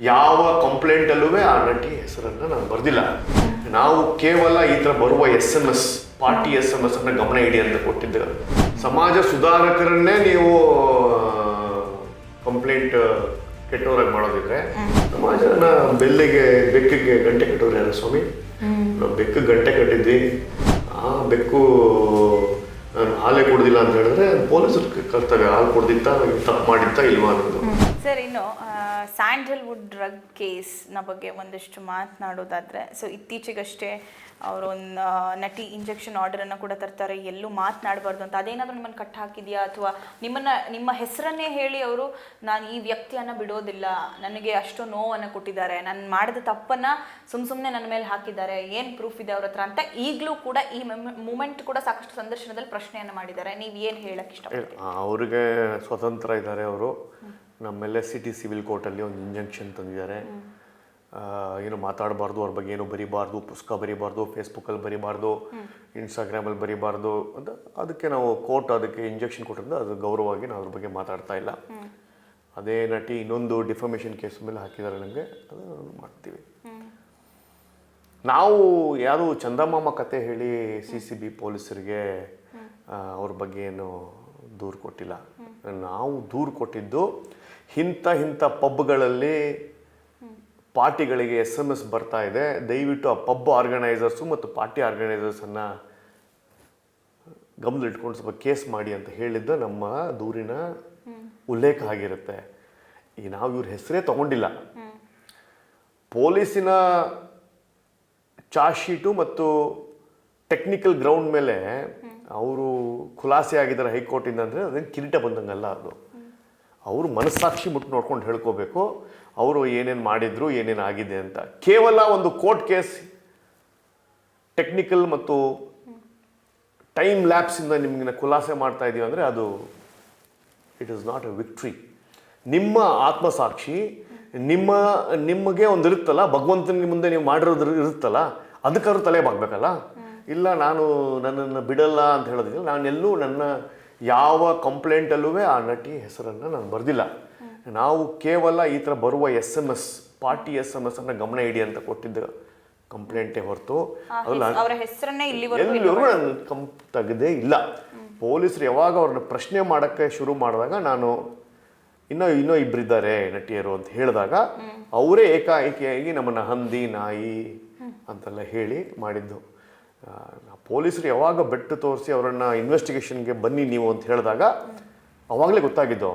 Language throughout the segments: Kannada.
ಯಾವ ಕಂಪ್ಲೇಂಟಲ್ಲೂ ಆ ನಟಿ ಹೆಸರನ್ನು ನಾನು ಬರೆದಿಲ್ಲ. ನಾವು ಕೇವಲ ಈ ಥರ ಬರುವ S M S party S M S ಅನ್ನ ಗಮನ ಇಡಿ ಅಂತ ಕೊಟ್ಟಿದ್ದೆ. ಸಮಾಜ ಸುಧಾರಕರನ್ನೇ ನೀವು ಕಂಪ್ಲೇಂಟ್ ಕೆಟ್ಟವರಾಗಿ ಮಾಡೋದಿದ್ರೆ ಸಮಾಜನ ಬೆಲ್ಲಿಗೆ ಬೆಕ್ಕಿಗೆ ಗಂಟೆ ಕಟ್ಟೋರು ಯಾರು ಸ್ವಾಮಿ? ನಾವು ಬೆಕ್ಕು ಗಂಟೆ ಕಟ್ಟಿದ್ವಿ. ಆ ಬೆಕ್ಕು ನಾನು ಹಾಲೇ ಕೊಡೋದಿಲ್ಲ ಅಂತ ಹೇಳಿದ್ರೆ ಪೊಲೀಸರು ಕರ್ತವ್ಯ ಹಾಲು ಕೊಡ್ದಿತ್ತ ತಪ್ಪು ಮಾಡಿತ್ತ ಇಲ್ವಾ ಅನ್ನೋದು. ಸರ್ ಇನ್ನು ಸ್ಯಾಂಡಲ್ವುಡ್ ಡ್ರಗ್ ಕೇಸ್ನ ಬಗ್ಗೆ ಒಂದಷ್ಟು ಮಾತನಾಡೋದಾದರೆ, ಸೊ ಇತ್ತೀಚೆಗಷ್ಟೇ ಅವರೊಂದು ನಟಿ ಇಂಜೆಕ್ಷನ್ ಆರ್ಡರನ್ನು ಕೂಡ ತರ್ತಾರೆ, ಎಲ್ಲೂ ಮಾತನಾಡಬಾರ್ದು ಅಂತ. ಅದೇನಾದರೂ ನಿಮ್ಮನ್ನು ಕಟ್ ಹಾಕಿದೆಯಾ ಅಥವಾ ನಿಮ್ಮನ್ನ, ನಿಮ್ಮ ಹೆಸರನ್ನೇ ಹೇಳಿ ಅವರು, ನಾನು ಈ ವ್ಯಕ್ತಿಯನ್ನು ಬಿಡೋದಿಲ್ಲ. ನನಗೆ ಅಷ್ಟು ನೋವನ್ನು ಕೊಟ್ಟಿದ್ದಾರೆ. ನಾನು ಮಾಡಿದ ತಪ್ಪನ್ನು ಸುಮ್ಮ ಸುಮ್ಮನೆ ನನ್ನ ಮೇಲೆ ಹಾಕಿದ್ದಾರೆ. ಏನು ಪ್ರೂಫ್ ಇದೆ ಅವ್ರ ಹತ್ರ? ಅಂತ ಈಗಲೂ ಕೂಡ ಈ ಮೂಮೆಂಟ್ ಕೂಡ ಸಾಕಷ್ಟು ಸಂದರ್ಶನದಲ್ಲಿ ಪ್ರಶ್ನೆಯನ್ನು ಮಾಡಿದ್ದಾರೆ. ನೀವು ಏನು ಹೇಳಕ್ಕೆ ಇಷ್ಟಪಡ್ತೀರಿ? ಅವರಿಗೆ ಸ್ವತಂತ್ರ ಇದ್ದಾರೆ ಅವರು. ನಮ್ಮ L S C T civil ಕೋರ್ಟಲ್ಲಿ ಒಂದು ಇಂಜೆಕ್ಷನ್ ತಂದಿದ್ದಾರೆ. ಏನು ಮಾತಾಡಬಾರ್ದು, ಅವ್ರ ಬಗ್ಗೆ ಏನು ಬರಿಬಾರ್ದು, ಪುಸ್ತಕ ಬರಿಬಾರ್ದು ಫೇಸ್ಬುಕ್ಕಲ್ಲಿ ಬರಿಬಾರ್ದು ಇನ್ಸ್ಟಾಗ್ರಾಮಲ್ಲಿ ಬರಿಬಾರ್ದು ಅಂತ ಅದಕ್ಕೆ ನಾವು ಕೋರ್ಟ್ ಅದಕ್ಕೆ ಇಂಜೆಕ್ಷನ್ ಕೊಟ್ಟಿದ್ದು ಅದು ಗೌರವವಾಗಿ ನಾವು ಅದ್ರ ಬಗ್ಗೆ ಮಾತಾಡ್ತಾ ಇಲ್ಲ. ಅದೇ ನಟಿ ಇನ್ನೊಂದು ಡಿಫಾಮೇಷನ್ ಕೇಸ್ ಮೇಲೆ ಹಾಕಿದ್ದಾರೆ ನನಗೆ ಅದು ಮಾಡ್ತೀವಿ. ನಾವು ಯಾರು ಚಂದಮಾಮ ಕತೆ ಹೇಳಿ ಸಿ ಸಿ ಬಿ ಪೊಲೀಸರಿಗೆ ಅವ್ರ ಬಗ್ಗೆ ಏನು ದೂರು ಕೊಟ್ಟಿಲ್ಲ. ನಾವು ದೂರು ಕೊಟ್ಟಿದ್ದು ಇಂಥ ಇಂಥ ಪಬ್ಗಳಲ್ಲಿ ಪಾರ್ಟಿಗಳಿಗೆ ಎಸ್ ಎಂ ಎಸ್ ಬರ್ತಾ ಇದೆ. ದಯವಿಟ್ಟು ಆ ಪಬ್ ಆರ್ಗನೈಸರ್ಸು ಮತ್ತು ಪಾರ್ಟಿ ಆರ್ಗನೈಸರ್ಸನ್ನು ಗಮನದಲ್ಲಿಟ್ಕೊಂಡು ಸ್ವಲ್ಪ ಕೇಸ್ ಮಾಡಿ ಅಂತ ಹೇಳಿದ್ದ ನಮ್ಮ ದೂರಿನ ಉಲ್ಲೇಖ ಆಗಿರುತ್ತೆ. ಈ ನಾವು ಇವ್ರ ಹೆಸರೇ ತಗೊಂಡಿಲ್ಲ. ಪೊಲೀಸಿನ ಚಾರ್ಜ್ ಶೀಟು ಮತ್ತು ಟೆಕ್ನಿಕಲ್ ಗ್ರೌಂಡ್ ಮೇಲೆ ಅವರು ಖುಲಾಸೆ ಆಗಿದ್ದಾರೆ ಹೈಕೋರ್ಟಿಂದ ಅಂದರೆ ಅದೇನು ಕಿರೀಟ ಬಂದಂಗಲ್ಲ ಅದು. ಅವರು ಮನಸ್ಸಾಕ್ಷಿ ಮುಟ್ಟು ನೋಡ್ಕೊಂಡು ಹೇಳ್ಕೋಬೇಕು, ಅವರು ಏನೇನು ಮಾಡಿದ್ರು, ಏನೇನು ಆಗಿದೆ ಅಂತ. ಕೇವಲ ಒಂದು ಕೋರ್ಟ್ ಕೇಸ್, ಟೆಕ್ನಿಕಲ್ ಮತ್ತು ಟೈಮ್ ಲ್ಯಾಪ್ಸಿಂದ ನಿಮಗೆ ಖುಲಾಸೆ ಮಾಡ್ತಾ ಇದ್ದೀವಿ ಅಂದರೆ ಅದು it is not a victory. ನಿಮ್ಮ ಆತ್ಮಸಾಕ್ಷಿ, ನಿಮ್ಮ, ನಿಮಗೆ ಒಂದು ಇರುತ್ತಲ್ಲ ಭಗವಂತನ ಮುಂದೆ ನೀವು ಮಾಡಿರೋದು ಇರುತ್ತಲ್ಲ, ಅದಕ್ಕಾದ್ರೂ ತಲೆ ಬಾಗಬೇಕಲ್ಲ? ಇಲ್ಲ, ನಾನು ನನ್ನನ್ನು ಬಿಡಲ್ಲ ಅಂತ ಹೇಳೋದಿಲ್ಲ. ನಾನೆಲ್ಲೂ ನನ್ನ ಯಾವ ಕಂಪ್ಲೇಂಟಲ್ಲೂ ಆ ನಟಿ ಹೆಸರನ್ನು ನಾನು ಬರೆದಿಲ್ಲ. ನಾವು ಕೇವಲ ಈ ಥರ ಬರುವ S M S party S M S ಅನ್ನ ಗಮನ ಇಡಿ ಅಂತ ಕೊಟ್ಟಿದ್ದ ಕಂಪ್ಲೇಂಟೇ ಹೊರತು. ಎಲ್ಲಿವರೆಗೂ ನಾನು ಕಂಪ್ ತೆಗೆದೇ ಇಲ್ಲ. ಪೊಲೀಸರು ಯಾವಾಗ ಅವ್ರನ್ನ ಪ್ರಶ್ನೆ ಮಾಡೋಕ್ಕೆ ಶುರು ಮಾಡಿದಾಗ ನಾನು ಇನ್ನೂ ಇನ್ನೂ ಇಬ್ಬರಿದ್ದಾರೆ ನಟಿಯರು ಅಂತ ಹೇಳಿದಾಗ ಅವರೇ ಏಕಾಏಕಿಯಾಗಿ ನಮ್ಮನ್ನು ಹಂದಿ ನಾಯಿ ಅಂತೆಲ್ಲ ಹೇಳಿ ಮಾಡಿದ್ದು. ಪೊಲೀಸರು ಯಾವಾಗ ಬೆಟ್ಟು ತೋರಿಸಿ ಅವರನ್ನು ಇನ್ವೆಸ್ಟಿಗೇಷನ್ಗೆ ಬನ್ನಿ ನೀವು ಅಂತ ಹೇಳಿದಾಗ ಅವಾಗಲೇ ಗೊತ್ತಾಗಿದ್ದು.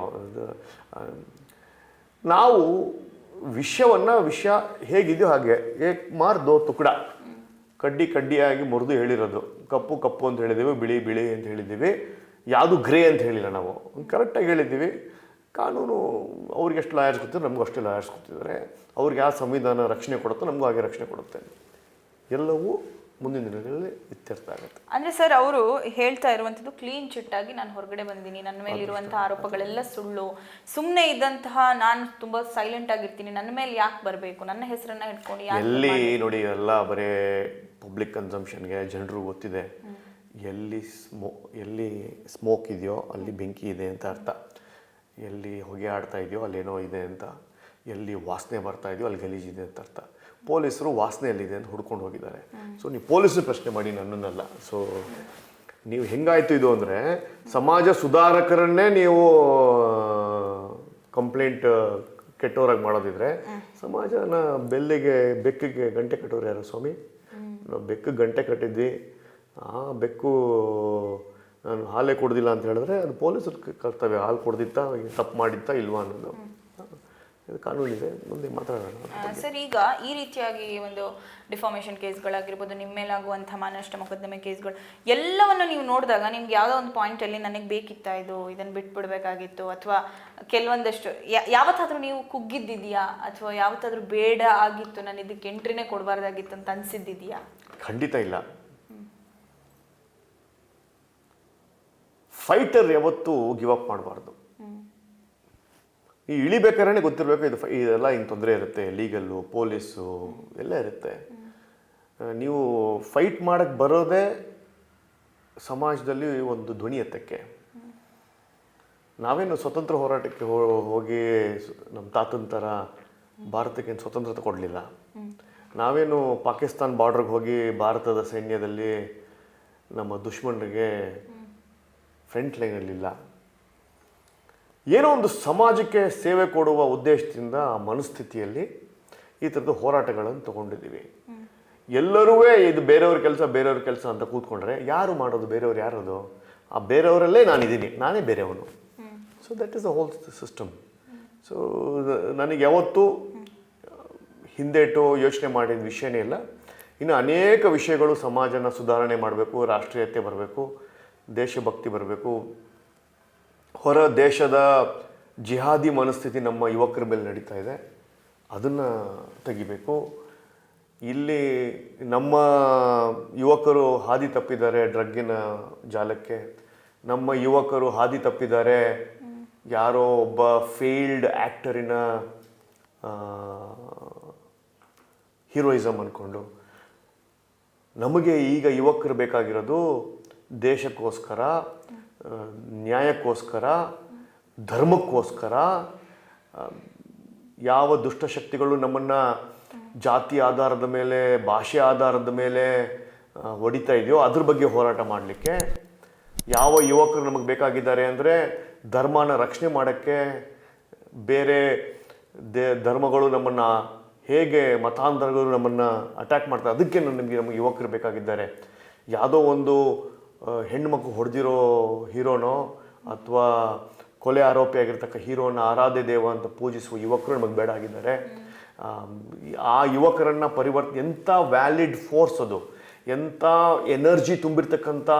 ನಾವು ವಿಷವನ್ನು ವಿಷಯ ಹೇಗಿದೆಯೋ ಹಾಗೆ, ಏಕ್ ಮಾರ್ದೋ ತುಕಡ. ಕಡ್ಡಿ ಕಡ್ಡಿಯಾಗಿ ಮುರಿದು ಹೇಳಿರೋದು. ಕಪ್ಪು ಕಪ್ಪು ಅಂತ ಹೇಳಿದ್ದೀವಿ, ಬಿಳಿ ಬಿಳಿ ಅಂತ ಹೇಳಿದ್ದೀವಿ, ಯಾವುದು ಗ್ರೇ ಅಂತ ಹೇಳಿಲ್ಲ ನಾವು. ಕರೆಕ್ಟಾಗಿ ಹೇಳಿದ್ದೀವಿ. ಕಾನೂನು ಅವ್ರಿಗೆ ಎಷ್ಟು ಲಾಯರ್ಸ್ ಗೊತ್ತಿದ್ರೆ ನಮಗೂ ಅಷ್ಟೇ ಲಾಯರ್ಸ್ ಗೊತ್ತಿದ್ದಾರೆ ಅವ್ರಿಗೆ ಯಾವ ಸಂವಿಧಾನ ರಕ್ಷಣೆ ಕೊಡುತ್ತೋ ನಮಗೂ ಹಾಗೆ ರಕ್ಷಣೆ ಕೊಡುತ್ತೆ. ಎಲ್ಲವೂ ಮುಂದಿನ ದಿನಗಳಲ್ಲಿ ಇತ್ಯರ್ಥ ಆಗುತ್ತೆ. ಅಂದ್ರೆ ಸರ್ ಅವರು ಹೇಳ್ತಾ ಇರುವಂತದ್ದು ಕ್ಲೀನ್ ಚಿಟ್ ಆಗಿ ನಾನು ಹೊರಗಡೆ ಬಂದಿನಿ ನನ್ನ ಮೇಲೆ ಇರುವಂತಹ ಆರೋಪಗಳೆಲ್ಲ ಸುಳ್ಳು. ಸುಮ್ಮನೆ ಇದ್ದಂತಹ ನಾನು ತುಂಬಾ ಸೈಲೆಂಟ್ ಆಗಿರ್ತೀನಿ. ನನ್ನ ಮೇಲೆ ಯಾಕೆ ಬರಬೇಕು? ನನ್ನ ಹೆಸರನ್ನ ಇಟ್ಕೊಂಡು ಎಲ್ಲಿ ನೋಡಿ ಎಲ್ಲ ಬರೇ ಪಬ್ಲಿಕ್ ಕನ್ಸಂಪ್ಷನ್ಗೆ ಜನರು ಗೊತ್ತಿದೆ. ಎಲ್ಲಿ ಸ್ಮೋ ಎಲ್ಲಿ ಸ್ಮೋಕ್ ಇದೆಯೋ ಅಲ್ಲಿ ಬೆಂಕಿ ಇದೆ ಅಂತ ಅರ್ಥ. ಎಲ್ಲಿ ಹೊಗೆ ಆಡ್ತಾ ಇದೆಯೋ ಅಲ್ಲೇನೋ ಇದೆ ಅಂತ. ಎಲ್ಲಿ ವಾಸನೆ ಬರ್ತಾ ಇದೆಯೋ ಅಲ್ಲಿ ಗಲೀಜಿದೆ ಅಂತ ಅರ್ಥ. ಪೊಲೀಸರು ವಾಸನೆಯಲ್ಲಿದೆ ಅಂತ ಹುಡ್ಕೊಂಡು ಹೋಗಿದ್ದಾರೆ. ಸೊ ನೀವು ಪೊಲೀಸರು ಪ್ರಶ್ನೆ ಮಾಡಿ ನನ್ನನ್ನಲ್ಲ. ಸೊ ನೀವು ಹೆಂಗಾಯ್ತು ಇದು ಅಂದರೆ, ಸಮಾಜ ಸುಧಾರಕರನ್ನೇ ನೀವು ಕಂಪ್ಲೇಂಟ್ ಕೆಟ್ಟೋರಾಗಿ ಮಾಡೋದಿದ್ರೆ, ಸಮಾಜನ ಬೆಲ್ಲಿಗೆ, ಬೆಕ್ಕಿಗೆ ಗಂಟೆ ಕಟ್ಟೋರು ಯಾರು ಸ್ವಾಮಿ? ನಾವು ಬೆಕ್ಕು ಗಂಟೆ ಕಟ್ಟಿದ್ವಿ. ಆ ಬೆಕ್ಕು, ನಾನು ಹಾಲೇ ಕೊಡೋದಿಲ್ಲ ಅಂತ ಹೇಳಿದ್ರೆ ಅದು ಪೊಲೀಸರು ಕರ್ತವ್ಯ. ಹಾಲು ಕೊಡ್ದಿತ್ತ, ತಪ್ಪು ಮಾಡಿತ್ತಾ ಇಲ್ವಾ ಅನ್ನೋದು. ಇದು ಕಾನೂನಿದೆ ಮುಂದೆ ಮಾತಾಡೋಣ ಸರ್ ಈಗ ಈ ರೀತಿಯಾಗಿ ಒಂದು ಡಿಫಾರ್ಮೇಷನ್ ಕೇಸ್ಗಳಾಗಿರ್ಬೋದು ನಿಮ್ಮ ಮೇಲಾಗುವಂಥ ಮಾನಷ್ಟ ಮೊಕದ್ದಮೆ ಕೇಸ್ಗಳು ಎಲ್ಲವನ್ನು ನೀವು ನೋಡಿದಾಗ ನಿಮ್ಗೆ ಯಾವುದೋ ಒಂದು ಪಾಯಿಂಟಲ್ಲಿ ನನಗೆ ಬೇಕಿತ್ತಾ ಇದು? ಇದನ್ನು ಬಿಟ್ಬಿಡ್ಬೇಕಾಗಿತ್ತು? ಅಥವಾ ಕೆಲವೊಂದಷ್ಟು ಯಾವತ್ತಾದರೂ ಯಾವತ್ತಾದ್ರೂ ನೀವು ಕುಗ್ಗಿದ್ದಿದೆಯಾ ಅಥವಾ ಯಾವತ್ತಾದರೂ ಬೇಡ ಆಗಿತ್ತು ನಾನು ಇದಕ್ಕೆ ಎಂಟ್ರಿನೇ ಕೊಡಬಾರ್ದಾಗಿತ್ತು ಅಂತ ಅನಿಸಿದ್ದಿದೆಯಾ ಖಂಡಿತ ಇಲ್ಲ. ಫೈಟರ್ ಯಾವತ್ತೂ ಗಿವ್ ಅಪ್ ಮಾಡಬಾರ್ದು. ಈ ಇಳಿಬೇಕಾದ್ರೆ ಗೊತ್ತಿರಬೇಕು, ಇದು ಇದೆಲ್ಲ ಹಿಂಗೆ ತೊಂದರೆ ಇರುತ್ತೆ, ಲೀಗಲ್ಲು, ಪೊಲೀಸು, ಎಲ್ಲ ಇರುತ್ತೆ. ನೀವು ಫೈಟ್ ಮಾಡಕ್ಕೆ ಬರೋದೇ ಸಮಾಜದಲ್ಲಿ ಒಂದು ಧ್ವನಿ ಎತ್ತಕ್ಕೆ. ನಾವೇನು ಸ್ವತಂತ್ರ ಹೋರಾಟಕ್ಕೆ ಹೋಗಿ ನಮ್ಮ ತಾತನ ಥರ ಭಾರತಕ್ಕೆ ಸ್ವತಂತ್ರತೆ ಕೊಡಲಿಲ್ಲ. ನಾವೇನು ಪಾಕಿಸ್ತಾನ್ ಬಾರ್ಡ್ರಿಗೆ ಹೋಗಿ ಭಾರತದ ಸೈನ್ಯದಲ್ಲಿ ನಮ್ಮ ದುಶ್ಮನರಿಗೆ ಫ್ರಂಟ್ ಲೈನಲ್ಲಿಲ್ಲ. ಏನೋ ಒಂದು ಸಮಾಜಕ್ಕೆ ಸೇವೆ ಕೊಡುವ ಉದ್ದೇಶದಿಂದ ಮನಸ್ಥಿತಿಯಲ್ಲಿ ಈ ಥರದ್ದು ಹೋರಾಟಗಳನ್ನು ತಗೊಂಡಿದ್ದೀವಿ. ಎಲ್ಲರೂ ಇದು ಬೇರೆಯವ್ರ ಕೆಲಸ ಬೇರೆಯವ್ರ ಕೆಲಸ ಅಂತ ಕೂತ್ಕೊಂಡ್ರೆ ಯಾರು ಮಾಡೋದು? ಬೇರೆಯವ್ರು ಯಾರದು? ಆ ಬೇರೆಯವರಲ್ಲೇ ನಾನಿದ್ದೀನಿ. ನಾನೇ ಬೇರೆಯವನು. So that is the whole system so ನನಗೆ ಯಾವತ್ತೂ ಹಿಂದೇಟು ಯೋಚನೆ ಮಾಡಿದ ವಿಷಯನೇ ಇಲ್ಲ. ಇನ್ನು ಅನೇಕ ವಿಷಯಗಳು ಸಮಾಜನ ಸುಧಾರಣೆ ಮಾಡಬೇಕು, ರಾಷ್ಟ್ರೀಯತೆ ಬರಬೇಕು, ದೇಶಭಕ್ತಿ ಬರಬೇಕು ಹೊರ ದೇಶದ ಜಿಹಾದಿ ಮನಸ್ಥಿತಿ ನಮ್ಮ ಯುವಕರ ಮೇಲೆ ನಡೀತಾ ಇದೆ. ಅದನ್ನು ತೆಗಿಬೇಕು. ಇಲ್ಲಿ ನಮ್ಮ ಯುವಕರು ಹಾದಿ ತಪ್ಪಿದ್ದಾರೆ ಡ್ರಗ್ಗಿನ ಜಾಲಕ್ಕೆ. ನಮ್ಮ ಯುವಕರು ಹಾದಿ ತಪ್ಪಿದ್ದಾರೆ. ಯಾರೋ ಒಬ್ಬ ಫೇಲ್ಡ್ ಆ್ಯಕ್ಟರಿನ ಹೀರೋಯಿಸಮ್ ಅಂದ್ಕೊಂಡು ನಮಗೆ ಈಗ ಯುವಕರು ಬೇಕಾಗಿರೋದು ದೇಶಕ್ಕೋಸ್ಕರ ನ್ಯಾಯಕ್ಕೋಸ್ಕರ, ಧರ್ಮಕ್ಕೋಸ್ಕರ ಯಾವ ದುಷ್ಟಶಕ್ತಿಗಳು ನಮ್ಮನ್ನು ಜಾತಿ ಆಧಾರದ ಮೇಲೆ, ಭಾಷೆ ಆಧಾರದ ಮೇಲೆ ಹೊಡಿತಾ ಇದೆಯೋ ಅದ್ರ ಬಗ್ಗೆ ಹೋರಾಟ ಮಾಡಲಿಕ್ಕೆ ಯಾವ ಯುವಕರು ನಮಗೆ ಬೇಕಾಗಿದ್ದಾರೆ ಅಂದರೆ ಧರ್ಮನ ರಕ್ಷಣೆ ಮಾಡೋಕ್ಕೆ ಬೇರೆ ದೇ, ಧರ್ಮಗಳು ನಮ್ಮನ್ನು ಹೇಗೆ ಮತಾಂತರಗಳು ನಮ್ಮನ್ನು ಅಟ್ಯಾಕ್ ಮಾಡ್ತಾರೆ, ಅದಕ್ಕೆ ನಮಗೆ ನಮಗೆ ಯುವಕರು ಬೇಕಾಗಿದ್ದಾರೆ. ಯಾವುದೋ ಒಂದು ಹೆಣ್ಮಕ್ಳು ಹೊಡೆದಿರೋ ಹೀರೋನೋ ಅಥವಾ ಕೊಲೆ ಆರೋಪಿಯಾಗಿರ್ತಕ್ಕ ಹೀರೋನ ಆರಾಧ್ಯ ದೇವ ಅಂತ ಪೂಜಿಸುವ ಯುವಕರು ನಮಗೆ ಬೇಡ ಆಗಿದ್ದಾರೆ. ಆ, ಆ ಯುವಕರನ್ನು ಪರಿವರ್ತನೆ ಎಂಥ ವ್ಯಾಲಿಡ್ ಫೋರ್ಸ್ ಅದು. ಎಂಥ ಎನರ್ಜಿ ತುಂಬಿರ್ತಕ್ಕಂಥ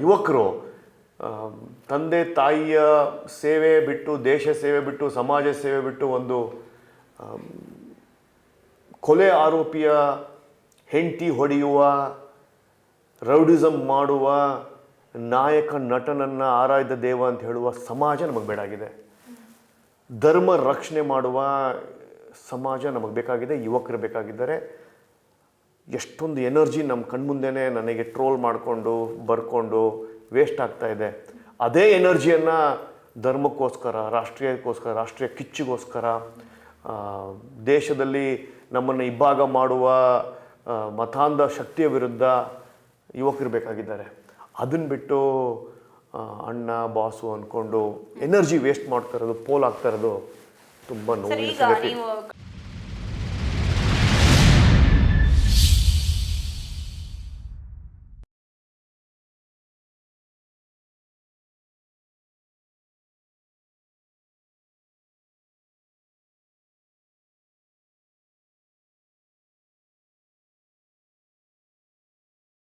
ಯುವಕರು ತಂದೆ ತಾಯಿಯ ಸೇವೆ ಬಿಟ್ಟು ದೇಶ ಸೇವೆ ಬಿಟ್ಟು ಸಮಾಜ ಸೇವೆ ಬಿಟ್ಟು ಒಂದು ಕೊಲೆ ಆರೋಪಿಯ ಹೆಂಡತಿ ಹೊಡೆಯುವ ರೌಡಿಸಮ್ ಮಾಡುವ ನಾಯಕ ನಟನನ್ನು ಆರಾಧ್ಯ ದೇವ ಅಂತ ಹೇಳುವ ಸಮಾಜ ನಮಗೆ ಬೇಡಾಗಿದೆ. ಧರ್ಮ ರಕ್ಷಣೆ ಮಾಡುವ ಸಮಾಜ ನಮಗೆ ಬೇಕಾಗಿದೆ, ಯುವಕರು ಬೇಕಾಗಿದ್ದಾರೆ. ಎಷ್ಟೊಂದು ಎನರ್ಜಿ ನಮ್ಮ ಕಣ್ಮುಂದೆನೇ ನನಗೆ ಟ್ರೋಲ್ ಮಾಡಿಕೊಂಡು, ಬರ್ಕೊಂಡು ವೇಸ್ಟ್ ಆಗ್ತಾ ಇದೆ. ಅದೇ ಎನರ್ಜಿಯನ್ನು ಧರ್ಮಕ್ಕೋಸ್ಕರ, ರಾಷ್ಟ್ರೀಯಕ್ಕೋಸ್ಕರ, ರಾಷ್ಟ್ರೀಯ ಕಿಚ್ಚಿಗೋಸ್ಕರ ದೇಶದಲ್ಲಿ ನಮ್ಮನ್ನು ಇಬ್ಬಾಗ ಮಾಡುವ ಮತಾಂಧ ಶಕ್ತಿಯ ವಿರುದ್ಧ ಯುವಕರು ಬೇಕಾಗಿದ್ದಾರೆ. ಅದನ್ನು ಬಿಟ್ಟು ಅಣ್ಣ ಬಾಸು ಅಂದ್ಕೊಂಡು ಎನರ್ಜಿ ವೇಸ್ಟ್ ಮಾಡ್ತಾ ಇರೋದು ಪೋಲ್ ಆಗ್ತಾ ಇರೋದು ತುಂಬ ನೀವು